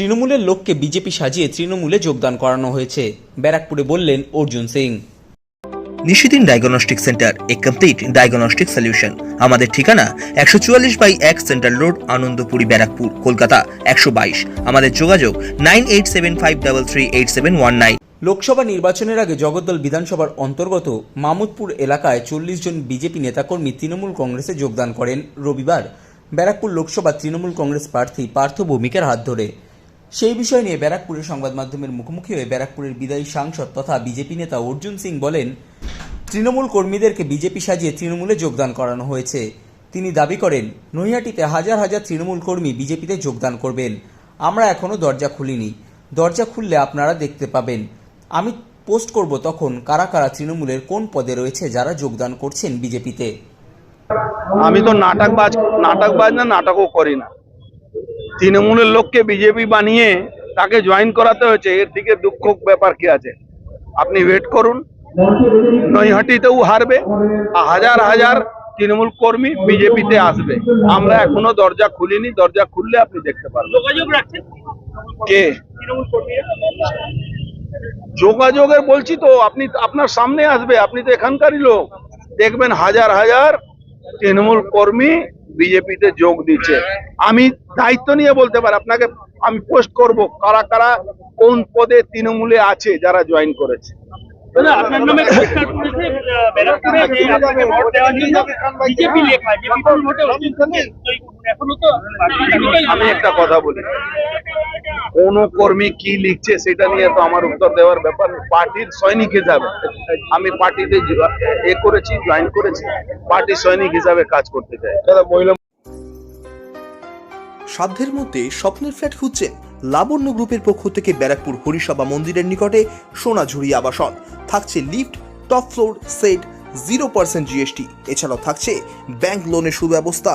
তৃণমূলের লোককে বিজেপি সাজিয়ে তৃণমূলে যোগদান করানো হয়েছে ব্যারাকপুরে বললেন অর্জুন সিং। নিশিদিন ডায়াগনস্টিক সেন্টার এ কমপ্লিট ডায়াগনস্টিক সলিউশন আমাদের ঠিকানা একশো চুয়াল্লিশ বাই এক সেন্ট্রাল রোড আনন্দপুরি ব্যারাকপুর কলকাতা একশো বাইশ। আমাদের যোগাযোগ nine eight seven five double three eight seven one nine. Lok Sabha নির্বাচনের আগে জগদ্দল বিধানসভার অন্তর্গত মামুদপুর এলাকায় চল্লিশ জন বিজেপি নেতাকর্মী তৃণমূল কংগ্রেসে যোগদান করেন রবিবার। ব্যারাকপুর লোকসভা তৃণমূল কংগ্রেস প্রার্থী পার্থ ভৌমিকের হাত ধরে। সেই বিষয় নিয়ে ব্যারাকপুরের সংবাদ মাধ্যমের মুখোমুখি হয়ে ব্যারাকপুরের বিদায়ী সাংসদ তথা বিজেপি নেতা অর্জুন সিং বলেন, তৃণমূল কর্মীদেরকে বিজেপি সাজিয়ে তৃণমূলে যোগদান করানো হয়েছে। তিনি দাবি করেন, নৈহাটিতে হাজার হাজার তৃণমূল কর্মী বিজেপিতে যোগদান করবেন। আমরা এখনও দরজা খুলিনি। দরজা খুললে আপনারা দেখতে পাবেন। আমি পোস্ট করব তখন কারা কারা তৃণমূলের কোন পদে রয়েছে যারা যোগদান করছেন বিজেপিতে। আমি তো নাটক বাজ নাটক বাজ না, নাটকও করি না। তৃণমূলের লোককে বিজেপি বানিয়ে তাকে জয়েন করাতে হয়েছে এর দিকে দুঃখ ব্যাপার কি আছে? আপনি ওয়েট করুন। নৈহাটিতেও হারবে আর হাজার হাজার তৃণমূল কর্মী বিজেপিতে আসবে। আমরা এখনও দরজা খুলিনি দরজা খুললে আপনি দেখতে পারবেন। কে? যোগাযোগের বলছি তো আপনি আপনার সামনে আসবে আপনি তো এখানকারই লোক। দেখবেন হাজার হাজার তৃণমূল কর্মী বিজেপিতে যোগ দিচ্ছে আমি দায়িত্ব নিয়ে বলতে পারি আপনাকে আমি পোস্ট করব কারা কারা কোন পদে তৃণমূলে আছে যারা জয়েন করেছে আপনার নামে আমি একটা কথা বলি। কোন কর্মী কি লিখছে সেটা নিয়ে তো আমার উত্তর দেওয়ার ব্যাপার পার্টির সৈনিক হিসাবে আমি পার্টিতে এ করেছি জয়েন করেছি পার্টির সৈনিক হিসাবে কাজ করতে চাই। মহিলা সাধ্যের মধ্যে স্বপ্নের ফ্ল্যাট খুঁজছেন লাবণ্য গ্রুপের পক্ষ থেকে ব্যারাকপুর হরিসভা মন্দিরের নিকটে সোনাঝুরি আবাসন। থাকছে lift top floor set zero percent GST এছাড়াও থাকছে ব্যাংক লোনের সুব্যবস্থা।